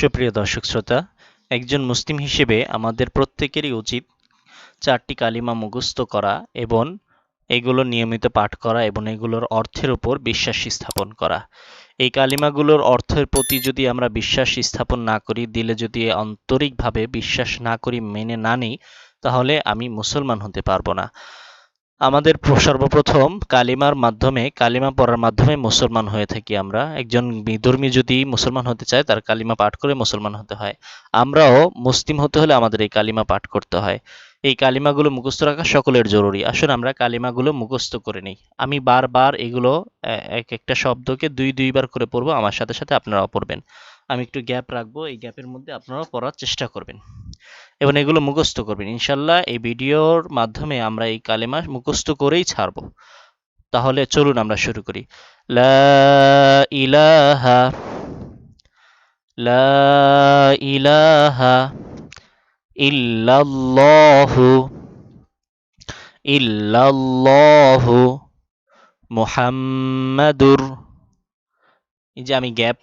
সুপ্রিয় দর্শক শ্রোতা, একজন মুসলিম হিসেবে আমাদের প্রত্যেকেরই উচিত চারটি কালিমা মুখস্থ করা এবং এগুলো নিয়মিত পাঠ করা এবং এগুলোর অর্থের উপর বিশ্বাস স্থাপন করা। এই কালিমাগুলোর অর্থের প্রতি যদি আমরা বিশ্বাস স্থাপন না করি, দিলে যদি আন্তরিকভাবে বিশ্বাস না করি, মেনে না নিই, তাহলে আমি মুসলমান হতে পারব না। আমাদের সর্বপ্রথম কালিমার মাধ্যমে, কালিমা পড়ার মাধ্যমে মুসলমান হয়ে থাকি আমরা। একজন বিধর্মী যদি মুসলমান হতে চায়, তার কালিমা পাঠ করে মুসলমান হতে হয়। আমরাও মুসলিম হতে হলে আমাদের এই কালিমা পাঠ করতে হয়। এই কালিমাগুলো মুখস্থ রাখা সকলের জরুরি। আসলে আমরা কালিমাগুলো মুখস্থ করে নিই। আমি বারবার এগুলো এক একটা শব্দকে দুই দুইবার করে পড়ব। আমার সাথে সাথে আপনারাও পড়বেন। আমি একটু গ্যাপ রাখব, এই গ্যাপের মধ্যে আপনারা পড়ার চেষ্টা করবেন। এবং এগুলো মুখস্থ করবেন। ইনশাল্লাহ এই ভিডিওর মাধ্যমে আমরা এই কালেমা মুখস্থ করেই ছাড়ব। তাহলে চলুন আমরা শুরু করি। লা ইলাহা লা ইলাহা ইল্লাল্লাহু ইল্লাল্লাহু মুহাম্মাদুর। এই যে আমি গ্যাপ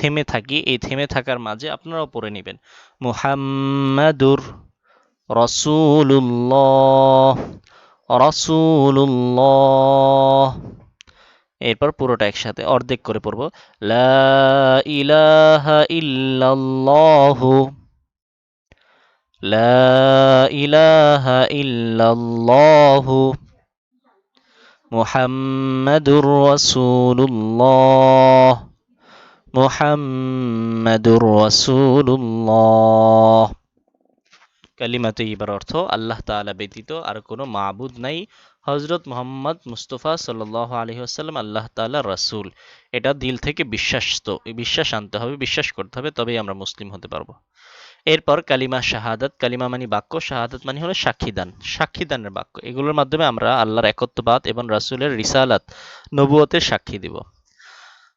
থেমে থাকি, এই থেমে থাকার মাঝে আপনারাও পড়ে নেবেন। মুহাম্মাদুর রসুল্লাহ রসুল্লাহ এরপর পুরোটা একসাথে অর্ধেক করে পড়ব। লা ইলাহা ইল্লাল্লাহু, লা ইলাহা মুহাম্মাদুর রাসূলুল্লাহ। মুহাম্মাদুর রাসূলুল্লাহ। কালিমা তৈবার অর্থ, আল্লাহ তাআলা ব্যতীত আর কোনো মাবুদ নাই। হজরত মোহাম্মদ মুস্তফা সাল্লাহ আলহিহাসাল্লাম আল্লাহ তাআলা রাসূল। এটা দিল থেকে বিশ্বাস তো বিশ্বাস আনতে হবে, বিশ্বাস করতে হবে, তবেই আমরা মুসলিম হতে পারব। এরপর কালিমা শাহাদাত, কালিমা মানি বাক্য, শাহাদাত মানে হলো সাক্ষীদান। সাক্ষীদানের বাক্য। এগুলোর মাধ্যমে আমরা আল্লাহর একত্ববাদ এবং রাসূলের রিসালাত, নবুয়তের সাক্ষী দিব।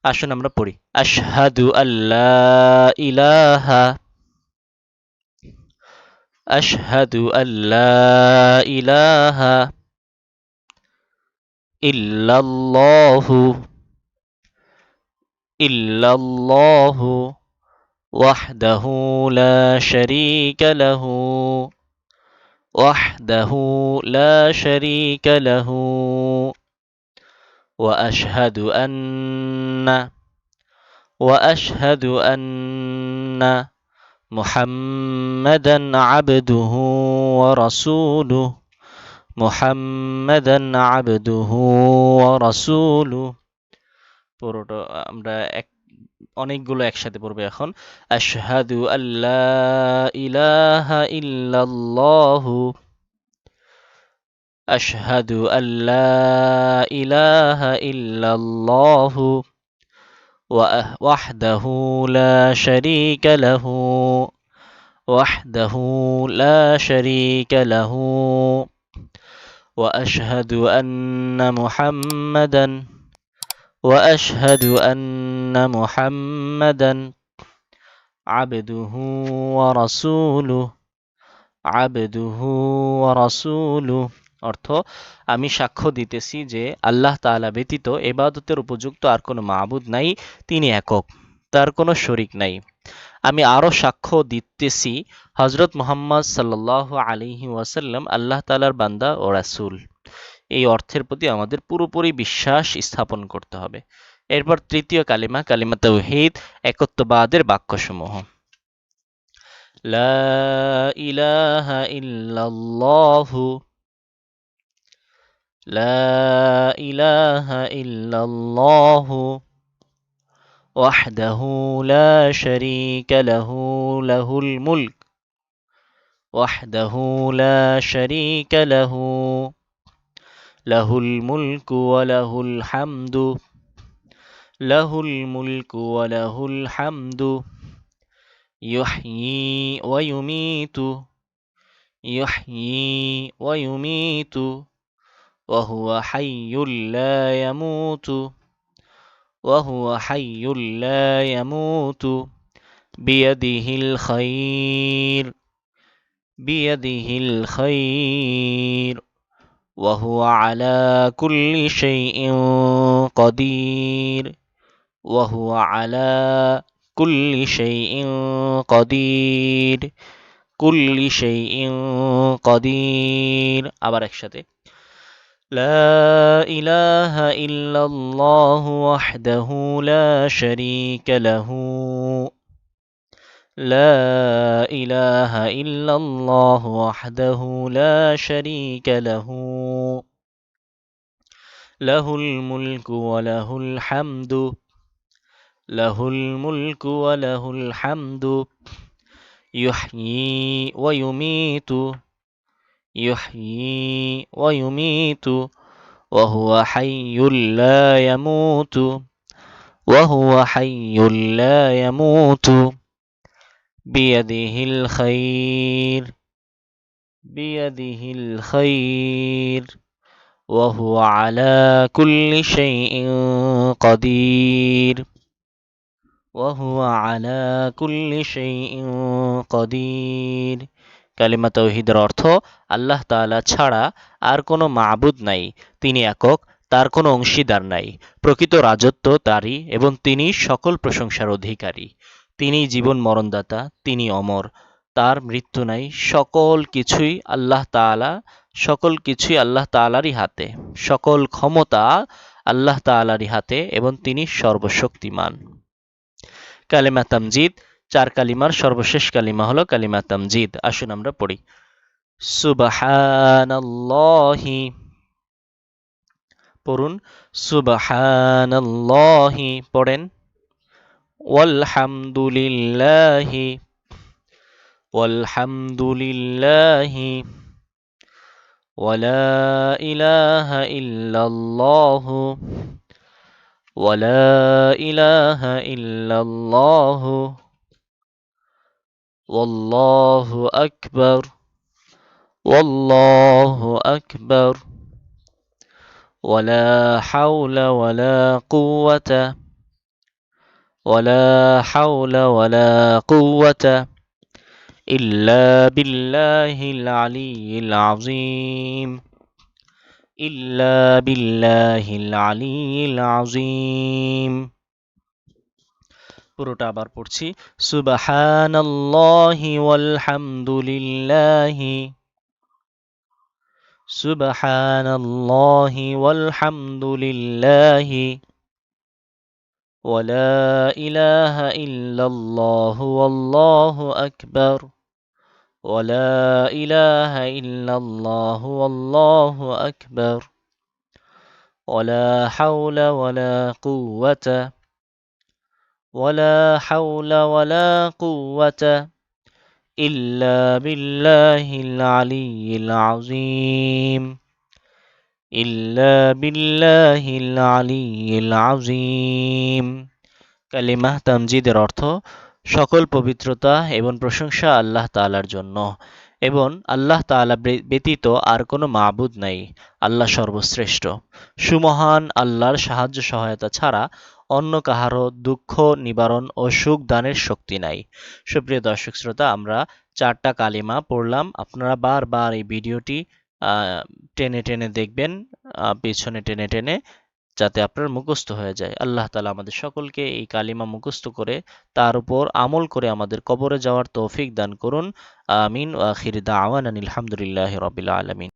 আসুন আমরা পড়ি আশহাদু আল্লাহ ইলাহা আশহাদু আল্লাহ ইলাহা ইল্লাল্লাহু ইল্লাল্লাহু وحده لا شريك له وحده لا شريك له واشهد ان واشهد ان محمدا عبده ورسوله محمدا عبده ورسوله পুরোটা আমরা এক অনেকগুলো একসাথে পড়বে এখন আশহাদু আল্লাহ ইলাহা ইল্লাল্লাহু أشهد أن لا إله إلا الله وحده لا شريك له وحده لا شريك له. وأشهد أن محمدا وأشهد أن محمدا عبده ورسوله عبده ورسوله. অর্থ, আমি সাক্ষ্য দিতেছি যে আল্লাহ তাআলা ব্যতীত এবাদতের উপযুক্ত আর কোনো মাবুদ নাই, তিনি একক, তার কোনো শরিক নাই। আমি আরও সাক্ষ্য দিতেছি হজরত মোহাম্মদ সাল্লাহ আলিহি ওয়াসাল্লাম আল্লাহ তালার বান্দা ও রাসুল। এই অর্থের প্রতি আমাদের পুরোপুরি বিশ্বাস স্থাপন করতে হবে। এরপর তৃতীয় কালিমা কালিমা তৌহিদ একত্ববাদের বাক্যসমূহ। লা ইলাহা ইল্লাল্লাহু لا إله إلا الله وحده لا شريك له له الملك وحده لا شريك له له الملك وله الحمد له الملك وله الحمد يحيي ويميت يحيي ويميت. وهو حي لا يموت وهو حي لا يموت بيده الخير بيده الخير وهو على كل شيء قدير وهو على كل شيء قدير كل شيء قدير আবার একসাথে لا إله إلا الله وحده لا شريك له. لا إله إلا الله وحده لا شريك له. له الملك وله الحمد. له الملك وله الحمد. يحيي ويميت. يحيي ويميت وهو حي لا يموت وهو حي لا يموت بيده الخير بيده الخير وهو على كل شيء قدير وهو على كل شيء قدير. কালিমা তৌহিদের অর্থ, আল্লাহ তাআলা ছাড়া আর কোনো মাবুদ নাই, তিনি একক, তার কোনো অংশীদার নাই, প্রকৃত রাজত্ব তারই এবং তিনি সকল প্রশংসার অধিকারী। তিনি জীবন মরণদাতা, তিনি অমর, তার মৃত্যু নাই, সকল কিছুই আল্লাহ তাআলা, সকল কিছুই আল্লাহ তালারই হাতে, সকল ক্ষমতা আল্লাহ তালারই হাতে এবং তিনি সর্বশক্তিমান। কালেমা তামজিদ চার কালিমার সর্বশেষ কালিমা হলো কালিমা তামজিদ। আসুন আমরা পড়ি। সুবাহি পড়ুন। সুবাহি পড়েন। ওয়ালহামদুলিল্লাহি। ওয়ালহামদুলিল্লাহি। ওয়ালা ইলাহা ইল্লাল্লাহু। ওয়ালা ইলাহা ইল্লাল্লাহু। والله أكبر. والله أكبر. ولا حول ولا قوة. ولا حول ولا قوة إلا بالله العلي العظيم. إلا بالله العلي العظيم. পুরোটা আবার পড়ছি সুবহানাল্লাহি ওয়ালহামদুলিল্লাহি সুবহানাল্লাহি ওয়ালহামদুলিল্লাহি ولا إله إلا الله والله أكبر ولا إله إلا الله والله أكبر ولا حول ولا قوة ولا حول ولا قوة إلا بالله العلي العظيم إلا بالله العلي العظيم কালিমা তামজিদের অর্থ সকল পবিত্রতা এবং প্রশংসা আল্লাহ তাআলার জন্য এবং আল্লাহ তাআলা ব্যতীত আর কোনো মাবুদ নাই। আল্লাহ সর্বশ্রেষ্ঠ। সুমহান আল্লাহর সাহায্য সহায়তা ছাড়া অন্য কাহারও দুঃখ, নিবারণ ও সুখ দানের শক্তি নাই। সুপ্রিয় দর্শক শ্রোতা, আমরা চারটা কালিমা পড়লাম। আপনারা বারবার এই ভিডিওটি টেনে টেনে দেখবেন পেছনে টেনে টেনে যাতে আপনার মুখস্থ হয়ে যায়। আল্লাহ তালা আমাদের সকলকে এই কালিমা মুখস্থ করে তার উপর আমল করে আমাদের কবরে যাওয়ার তৌফিক দান করুন। আমিন। আখির দাওয়ান আলহামদুলিল্লাহ রবিল আলমিন।